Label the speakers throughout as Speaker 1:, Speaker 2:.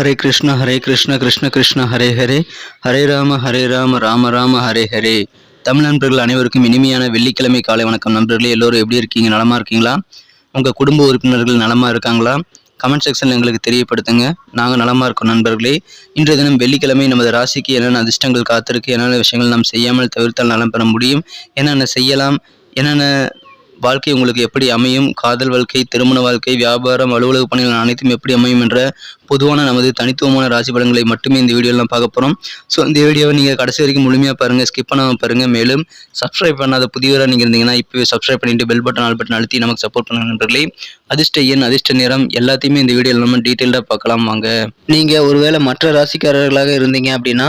Speaker 1: ஹரே கிருஷ்ண ஹரே கிருஷ்ண கிருஷ்ண கிருஷ்ண ஹரே ஹரே ஹரே ராம ஹரே ராம ராம ராம ஹரே ஹரே தமிழ் நண்பர்கள் அனைவருக்கும் இனிமையான வெள்ளிக்கிழமை காலை வணக்கம். நண்பர்களே எல்லோரும் எப்படி இருக்கீங்க? நலமா இருக்கீங்களா? உங்கள் குடும்ப உறுப்பினர்கள் நலமா இருக்காங்களா? கமெண்ட் செக்ஷனில் எங்களுக்கு தெரியப்படுத்துங்க. நாங்கள் நலமா இருக்கோம் நண்பர்களே. இன்றைய தினம் வெள்ளிக்கிழமை நமது ராசிக்கு என்னென்ன அதிர்ஷ்டங்கள் காத்திருக்கு என்னென்ன விஷயங்கள் நாம் செய்யாமல் தவிர்த்தால் நலம் பெற முடியும் என்னென்ன செய்யலாம் என்னென்ன வாழ்க்கை உங்களுக்கு எப்படி அமையும்? காதல் வாழ்க்கை திருமண வாழ்க்கை வியாபாரம் அலுவலக பணிகள் அனைத்தும் எப்படி அமையும் என்ற பொதுவான நமது தனித்துவமான ராசி பலன்களை மட்டுமே இந்த வீடியோவில் நான் பார்க்க போகிறோம் ஸோ இந்த வீடியோவை நீங்கள் கடைசி வரைக்கும் முழுமையாக பாருங்கள் ஸ்கிப் பண்ணாமல் பாருங்கள் மேலும் சப்ஸ்கிரைப் பண்ணாத புதியவராக நீங்கள் இருந்தீங்கன்னா இப்போவே சப்ஸ்கிரைப் பண்ணிட்டு பெல் பட்டன் ஆல் பட்டன் அழுத்தி நமக்கு சப்போர்ட் பண்ணுங்க நண்பர்களே. அதிர்ஷ்ட எண் அதிர்ஷ்ட நேரம் எல்லாத்தையுமே இந்த வீடியோவில் நம்ம டீட்டெயிலாக பார்க்கலாம் வாங்க. நீங்கள் ஒருவேளை மற்ற ராசிக்காரர்களாக இருந்தீங்க அப்படின்னா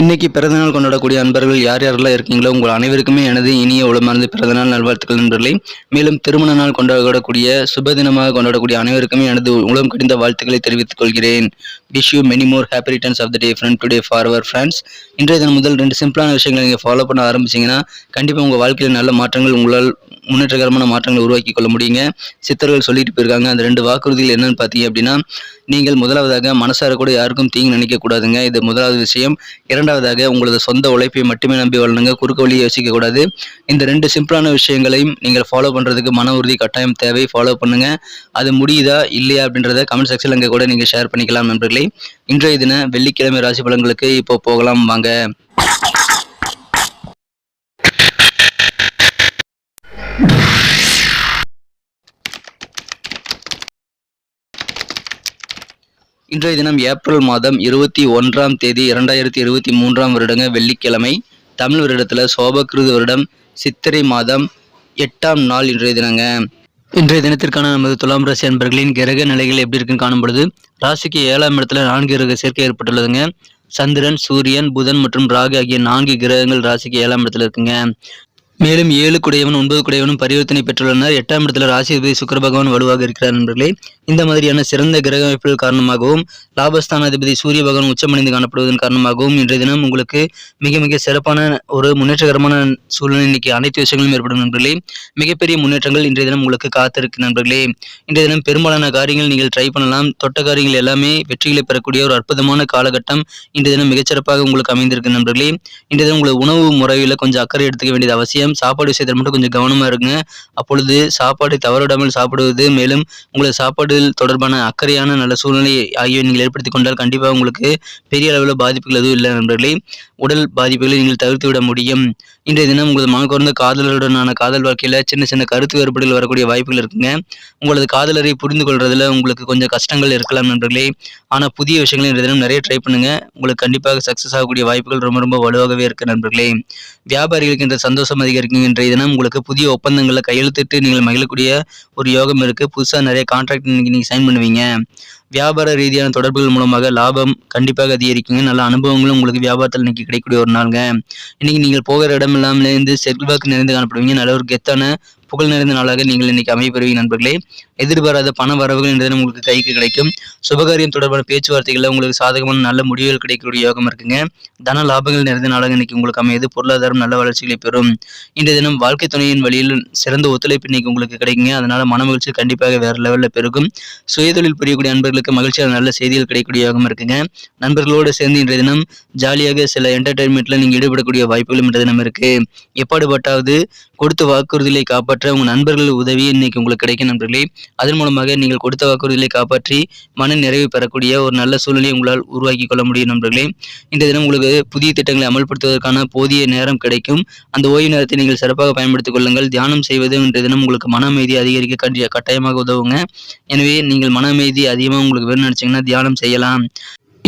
Speaker 1: இன்னைக்கு பிறந்தநாள் கொண்டாடக்கூடிய அன்பர்கள் யார் யாரெல்லாம் இருக்கீங்களோ உங்கள் அனைவருக்குமே எனது இனிய உளமார்ந்த பிறந்தநாள் நல்வாழ்த்துக்கள் நண்பர்களே. மேலும் திருமண நாள் கொண்டாடக்கூடிய சுப தினமாக கொண்டாடக்கூடிய அனைவருக்குமே எனது உளம் கடிந்த வாழ்த்துக்களை தெரிவித்துக் கொள்கிறேன். Wish you many more happy returns of the day friend today for our friends இன்றைய தினம் முதல் ரெண்டு சிம்பிளான விஷயங்களை நீங்கள் ஃபாலோ பண்ண ஆரம்பிச்சீங்கன்னா கண்டிப்பாக உங்கள் வாழ்க்கையில் நல்ல மாற்றங்கள் உங்களால் முன்னேற்றகரமான மாற்றங்களை உருவாக்கி கொள்ள முடியுங்க. சித்தர்கள் சொல்லிட்டு போயிருக்காங்க அந்த ரெண்டு வாக்குறுதிகள் என்னன்னு பார்த்தீங்க அப்படின்னா நீங்கள் முதலாவதாக மனசார கூட யாருக்கும் தீங்கு நினைக்கக்கூடாதுங்க இது முதலாவது விஷயம். இரண்டாவதாக உங்களது சொந்த உழைப்பை மட்டுமே நம்பி வளருங்க குறுக்க வழியை யோசிக்க கூடாது. இந்த ரெண்டு சிம்பிளான விஷயங்களையும் நீங்கள் ஃபாலோ பண்ணுறதுக்கு மன உறுதி கட்டாயம் தேவை. ஃபாலோ பண்ணுங்க. அது முடியுதா? இல்லையா? அப்படின்றத கமெண்ட் செக்ஷன்ல அங்கே கூட நீங்கள் ஷேர் பண்ணிக்கலாம் நண்பர்களே. இன்றைய தின வெள்ளிக்கிழமை ராசி பலன்களுக்கு இப்போ போகலாம். வாங்க. இன்றைய தினம் ஏப்ரல் மாதம் இருபத்தி ஒன்றாம் தேதி இரண்டாயிரத்தி இருபத்தி மூன்றாம் வருடங்க வெள்ளிக்கிழமை. தமிழ் வருடத்தில் சோபகிருது வருடம் சித்திரை மாதம் எட்டாம் நாள் இன்றைய தினங்க. இன்றைய தினத்திற்கான நமது துலாம் ராசி அன்பர்களின் கிரக நிலைகள் எப்படி இருக்குன்னு காணும் பொழுது ராசிக்கு ஏழாம் இடத்துல நான்கு கிரக சேர்க்கை ஏற்பட்டுள்ளதுங்க. சந்திரன் சூரியன் புதன் மற்றும் ராகு ஆகிய நான்கு கிரகங்கள் ராசிக்கு ஏழாம் இடத்துல இருக்குங்க. மேலும் ஏழு குடையவன் ஒன்பது குடையவனும் பரிவர்த்தனை பெற்றுள்ளனர். எட்டாம் இடத்துல ராசிபதி சுக்கர பகவான் வலுவாக இருக்கிறார் நண்பர்களே. இந்த மாதிரியான சிறந்த கிரக அமைப்புகள் காரணமாகவும் லாபஸ்தானாதிபதி சூரிய பகவான் உச்சமடைந்து காணப்படுவதன் காரணமாகவும் இன்றைய தினம் உங்களுக்கு மிக மிக சிறப்பான ஒரு முன்னேற்றகரமான சூழ்நிலை இன்னைக்கு அனைத்து விஷயங்களும் ஏற்படும் நண்பர்களே. மிகப்பெரிய முன்னேற்றங்கள் இன்றைய தினம் உங்களுக்கு காத்திருக்கு நண்பர்களே. இன்றைய தினம் பெரும்பாலான காரியங்கள் நீங்கள் ட்ரை பண்ணலாம். தொட்ட காரியங்கள் எல்லாமே வெற்றிகளை பெறக்கூடிய ஒரு அற்புதமான காலகட்டம் இன்றைய தினம் மிகச்சிறப்பாக உங்களுக்கு அமைந்திருக்கு நண்பர்களே. இன்றைய தினம் உங்களுக்கு உணவு முறையில் கொஞ்சம் அக்கறை எடுத்துக்க வேண்டியது அவசியம். சாப்பாடு விஷயத்தில் மட்டும் கொஞ்சம் கவனமா இருங்க. அப்பொழுது சாப்பாடு தவறிடாமல் சாப்பிடுவது மேலும் உங்களது சாப்பாடு தொடர்பான அக்கறையான நல்ல சூழ்நிலை ஆகியவை நீங்கள் ஏற்படுத்தி கொண்டால் கண்டிப்பாக உங்களுக்கு பெரிய அளவில் பாதிப்புகள் எதுவும் இல்லை நண்பர்களே. உடல் பாதிப்புகளை நீங்கள் தவிர்த்து விட முடியும். இன்றைய தினம் உங்களது மனக்குறந்த காதலருடனான காதல் வாழ்க்கையில் சின்ன சின்ன கருத்து வேறுபாடுகள் வரக்கூடிய வாய்ப்புகள் இருக்குங்க. உங்களது காதலரை புரிந்து கொள்றதுல உங்களுக்கு கொஞ்சம் கஷ்டங்கள் இருக்கலாம் நண்பர்களே. ஆனால் புதிய விஷயங்களை இன்றைய தினம் நிறைய ட்ரை பண்ணுங்க. உங்களுக்கு கண்டிப்பாக சக்ஸஸ் ஆகக்கூடிய வாய்ப்புகள் ரொம்ப ரொம்ப வலுவாகவே இருக்கு நண்பர்களே. வியாபாரிகளுக்கு இந்த சந்தோஷம் அதிகரிக்கும் இன்றைய தினம் உங்களுக்கு புதிய ஒப்பந்தங்களில் கையெழுத்திட்டு நீங்கள் மகிழக்கூடிய ஒரு யோகம் இருக்கு. புதுசாக நிறைய கான்ட்ராக்ட் இன்னைக்கு நீங்கள் சைன் பண்ணுவீங்க. வியாபார ரீதியான தொடர்புகள் மூலமாக லாபம் கண்டிப்பாக அதிகரிக்குங்க. நல்ல அனுபவங்களும் உங்களுக்கு வியாபாரத்தில் இன்னைக்கு கிடைக்கக்கூடிய ஒரு நாளுங்க. இன்னைக்கு நீங்கள் போகிற இடம் இல்லாமலேருந்து செல்வாக்கு நிறைந்து காணப்படுவீங்க. நல்ல ஒரு கெத்தான புகழ் நிறைந்த நாளாக நீங்கள் இன்னைக்கு அமைப்பெறுவீங்க நண்பர்களே. எதிர்பாராத பண வரவுகள் என்றதும் உங்களுக்கு கைக்கு கிடைக்கும். சுபகாரியம் தொடர்பான பேச்சுவார்த்தைகளில் உங்களுக்கு சாதகமான நல்ல முடிவுகள் கிடைக்கக்கூடிய யோகம் இருக்குங்க. தன லாபங்கள் நிறைந்த நாளாக இன்னைக்கு உங்களுக்கு அமையுது. பொருளாதாரம் நல்ல வளர்ச்சிகளை பெறும். இன்றைய தினம் வாழ்க்கை துணையின் வழியில் சிறந்த ஒத்துழைப்பு இன்னைக்கு உங்களுக்கு கிடைக்குங்க. அதனால மன மகிழ்ச்சி கண்டிப்பாக வேற லெவலில் பெருகும். சுயதொழில் புரியக்கூடிய அன்பர்களுக்கு மகிழ்ச்சியான நல்ல செய்திகள் கிடைக்கக்கூடிய யோகம் இருக்குங்க. நண்பர்களோடு சேர்ந்து இன்றைய தினம் ஜாலியாக சில என்டர்டைன்மெண்ட்ல நீங்க ஈடுபடக்கூடிய வாய்ப்புகளும் இன்றைய தினம் இருக்கு. எப்பாடுபட்டாவது கொடுத்த வாக்குறுதிகளை காப்பாற்ற காப்பாற்ற உங்கள் நண்பர்கள் உதவி இன்னைக்கு உங்களுக்கு கிடைக்கும் நண்பர்களே. அதன் மூலமாக நீங்கள் கொடுத்த வாக்குறுதிகளை காப்பாற்றி மன நிறைவு பெறக்கூடிய ஒரு நல்ல சூழ்நிலையை உங்களால் உருவாக்கி கொள்ள முடியும் நண்பர்களே. இந்த தினம் உங்களுக்கு புதிய திட்டங்களை அமல்படுத்துவதற்கான போதிய நேரம் கிடைக்கும். அந்த ஓய்வு நேரத்தை நீங்கள் சிறப்பாக பயன்படுத்திக் கொள்ளுங்கள். தியானம் செய்வது இன்றைய தினம் உங்களுக்கு மன அமைதி அதிகரிக்க கட்டாயமாக உதவுங்க. எனவே நீங்கள் மன அமைதி அதிகமாக உங்களுக்கு வேணும்னு நினச்சிங்கன்னா தியானம் செய்யலாம்.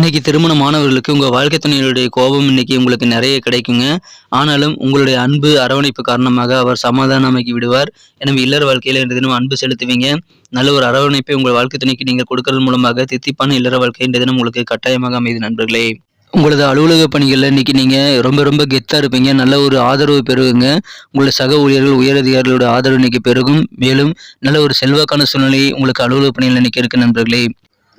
Speaker 1: இன்னைக்கு திருமணமானவர்களுக்கு உங்கள் வாழ்க்கை துணையினுடைய கோபம் இன்னைக்கு உங்களுக்கு நிறைய கிடைக்குங்க. ஆனாலும் உங்களுடைய அன்பு அரவணைப்பு காரணமாக அவர் சமாதானமாக்கி விடுவார். எனவே இல்லற வாழ்க்கையில் இன்று தினம் அன்பு செலுத்துவீங்க. நல்ல ஒரு அரவணைப்பை உங்கள் வாழ்க்கை துணைக்கு நீங்கள் கொடுக்கறது மூலமாக தித்திப்பான இல்லற வாழ்க்கை இன்று தினம் உங்களுக்கு கட்டாயமாக அமைது நண்பர்களே. உங்களது அலுவலக பணிகளில் இன்னைக்கு நீங்கள் ரொம்ப ரொம்ப கெத்தாக இருப்பீங்க. நல்ல ஒரு ஆதரவு பெறுவீங்க உங்களோட சக ஊழியர்கள் உயரதிகாரிகளோட ஆதரவு இன்னைக்கு பெருகும். மேலும் நல்ல ஒரு செல்வாக்கான சூழ்நிலை உங்களுக்கு அலுவலக பணிகள் இன்னைக்கு இருக்கு நண்பர்களே.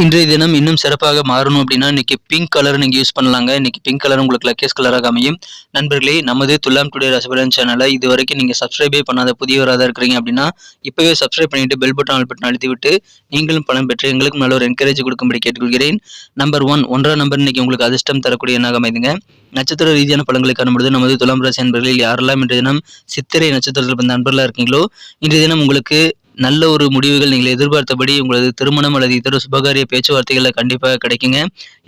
Speaker 1: இன்றைய தினம் இன்னும் சிறப்பாக மாறணும் அப்படின்னா இன்னைக்கு பிங்க் கலர் நீங்கள் யூஸ் பண்ணலாங்க. இன்னைக்கு பிங்க் கலர் உங்களுக்கு லக்கேஸ் கலராக அமையும். நண்பர்களே நமது துலாம் டுடே ரசபலன் சேனலை இது வரைக்கும் நீங்கள் சப்ஸ்கிரைபே பண்ணாத புதியவராக இருக்கிறீங்க அப்படின்னா இப்போவே சப்ஸ்கிரைப் பண்ணிட்டு பெல் பட்டன் ஆல் பட்டன் அழுத்தி விட்டு நீங்களும் பணம் பெற்று எங்களுக்கும் நல்ல ஒரு என்கரேஜ் கொடுக்கும்படி கேட்டுக்கொள்கிறேன். நம்பர் ஒன் ஒன்றாம் நம்பர் இன்னைக்கு உங்களுக்கு அதிர்ஷ்டம் தரக்கூடிய எண்ணாக அமைதுங்க. நட்சத்திர ரீதியான பலன்களை காணும்பொழுது நமது துலாம் ராசி நண்பர்களில் யாரெல்லாம் இன்றைய தினம் சித்திரை நட்சத்திரத்தில் பிறந்த நண்பர்களாக இருக்கீங்களோ இன்றைய தினம் உங்களுக்கு நல்ல ஒரு முடிவுகள் நீங்கள் எதிர்பார்த்தபடி உங்களது திருமணம் அல்லது இதர சுபகாரிய பேச்சுவார்த்தைகளை கண்டிப்பாக கிடைக்குங்க.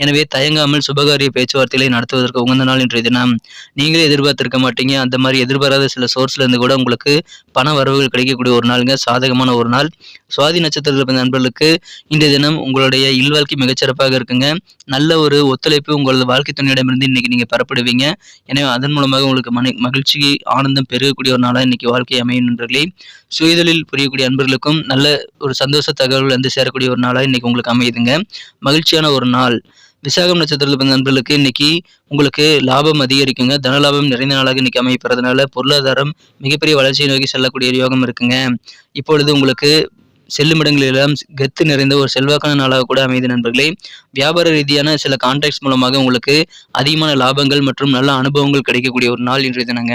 Speaker 1: எனவே தயங்காமல் சுபகாரிய பேச்சுவார்த்தைகளை நடத்துவதற்கு உகந்த நாள் இன்றைய தினம். நீங்களே எதிர்பார்த்திருக்க மாட்டீங்க. அந்த மாதிரி எதிர்பாராத சில சோர்ஸ்ல இருந்து கூட உங்களுக்கு பண வரவுகள் கிடைக்கக்கூடிய ஒரு நாளுங்க. சாதகமான ஒரு நாள். சுவாதி நட்சத்திரத்தில் பிறந்த நண்பர்களுக்கு இன்றைய தினம் உங்களுடைய இல்வாழ்க்கை மிகச்சிறப்பாக இருக்குங்க. நல்ல ஒரு ஒத்துழைப்பு உங்களது வாழ்க்கை துணையிடமிருந்து இன்னைக்கு நீங்கள் பெறப்படுவீங்க. எனவே அதன் மூலமாக உங்களுக்கு மனை மகிழ்ச்சி ஆனந்தம் பெருகக்கூடிய ஒரு நாளாக இன்னைக்கு வாழ்க்கை அமையும் நண்பர்களே. சுயதொழில் புரியக்கூடிய அன்பர்களுக்கும் நல்ல ஒரு சந்தோஷ தகவல் வந்து சேரக்கூடிய ஒரு நாளாக இன்னைக்கு உங்களுக்கு அமையுதுங்க. மகிழ்ச்சியான ஒரு நாள். விசாகம் நட்சத்திரத்தில் பிறந்த நண்பர்களுக்கு இன்னைக்கு உங்களுக்கு லாபம் அதிகரிக்குங்க. தன லாபம் நிறைந்த நாளாக இன்னைக்கு அமையப்படுறதுனால பொருளாதாரம் மிகப்பெரிய வளர்ச்சியை நோக்கி செல்லக்கூடிய யோகம் இருக்குங்க. இப்பொழுது உங்களுக்கு செல்லுமிடங்களெல்லாம் கெத்து நிறைந்த ஒரு செல்வாக்கான நாளாக கூட அமைது நண்பர்களே. வியாபார ரீதியான சில கான்டாக்ட்ஸ் மூலமாக உங்களுக்கு அதிகமான லாபங்கள் மற்றும் நல்ல அனுபவங்கள் கிடைக்கக்கூடிய ஒரு நாள் இன்றைய தினங்க.